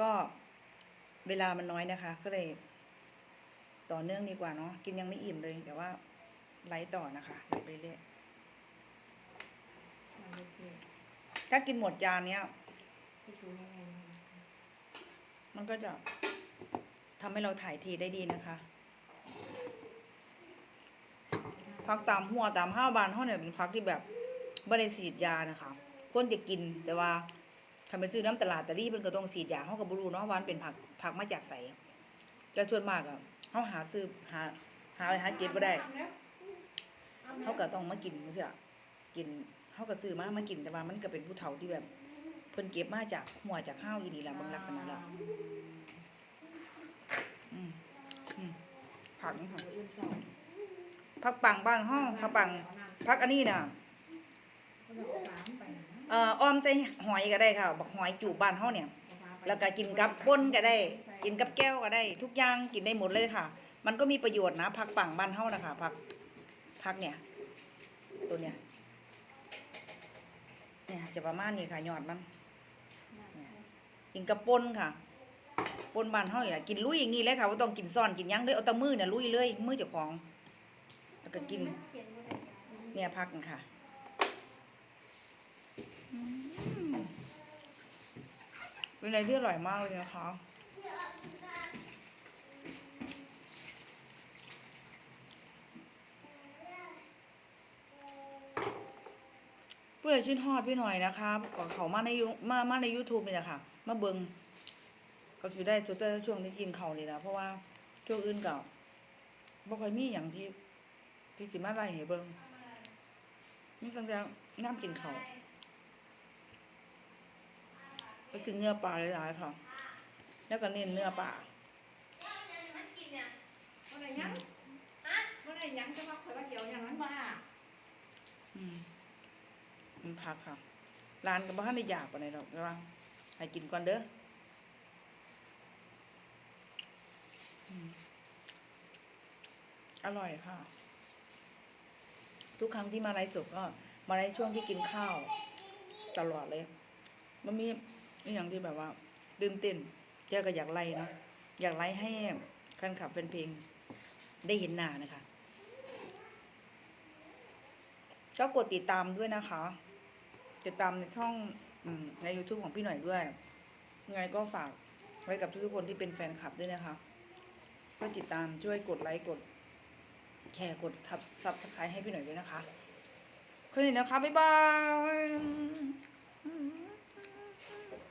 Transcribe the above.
ก็เวลามันน้อยนะคะ ก็เลย ต่อเนื่องดีกว่าเนาะกินยังไม่อิ่มเลย แต่ว่าไลฟ์ต่อนะคะไลฟ์ไปเรื่อยถ้ากินหมดจานเนี้ยมันก็จะทำให้เราถ่ายทีได้ดีนะคะพักตามหัวตามห้าวบานเขาเนี่ยเป็นพักที่แบบบริสีดยานะคะคนจะกินแต่ว่า ทำไปซื้อน้ำตลาดแต่รีเป็นก็ต้องสีดยาเขากับบรูเนาะวามันเป็นผักผักมาจากใสแต่ส่วนมากอะเขาหาซื้อหาหาหาเก็บไม่ได้เขาก็ต้องมากินเสียกินเขาก็ซื้อมามากินแต่ว่ามันก็เป็นผู้เฒ่าที่แบบ เพิ่นเก็บมาจากหัวจากข้าวอีดีละบางลักษณะล้วอืมอืมผักนี่ค่ะผักปังบ้านห้องผักปังผักอันนี้น่ะ เอ่อออมใส่หอยก็ได้ค่ะบักหอยจูบบ้านเฮาเนี่ย แล้วก็กินกับป่นก็ได้ กินกับแก้วก็ได้ ทุกอย่างกินได้หมดเลยค่ะ มันก็มีประโยชน์นะผักปังบ้านเฮานะคะผักผักเนี่ย ตัวเนี้ยเนี่ยจะประมาณนี้ค่ะยอดมันกินกับป่นค่ะป่นบ้านเฮานี่ล่ะกินลุยอย่างนี้เลยค่ะบ่ต้องกินซ่อนกินหยังเลยเอาแต่มือเนี่ยลุยเลยมือเจ้าของ แล้วก็กิน เนี่ยพักกันค่ะอืม เป็นอะไรที่อร่อยมากเลยนะคะเพื่อชิ้นทอดพี่หน่อยนะคะก็เขามาในยูมามาใน YouTube นี่แหละค่ะ มาเบิงก็สิได้จุดแต่ช่วงที่กินเขาวนี่แหละเพราะว่าช่วงอื่นก็บ่ค่อยมีอย่างที่ที่สิมาไล่ให้เบิ่งนี่ตั้งแต่น้ำกินเขาว ไปกินเนื้อปลาหลายๆค่ะ แล้วก็เน้นเนื้อปลามันกินเนี่ยเมื่อไรยังฮะเมื่อไรยังจะมาเคยว่าเสียวอย่างนั้นมาอืมมันพักค่ะ ร้านก็บ่ทันได้อยากปานใดดอกแต่ว่าให้กินก่อนเด้ออืมอร่อยค่ะ ทุกครั้งที่มาไลฟ์สดก็ มาในช่วงที่กินข้าว ตลอดเลย มันมี นี่อย่างที่แบบว่าดื่มเต้นแกก็อยากไล่เนาะอยากไล่ให้แฟนคลับเป็นเพลงได้เห็นหน้านะคะก็กดติดตามด้วยนะคะ ติดตามในช่องอใน YouTube ของพี่หน่อยด้วยยังไงก็ฝากไว้กับทุกๆคนที่เป็นแฟนคลับด้วยนะคะก็ติดตามช่วยกดไลค์กด แชร์กดทับซับสไครต์ให้พี่หน่อยด้วยนะคะคืนนี้นะคะ บ๊ายบาย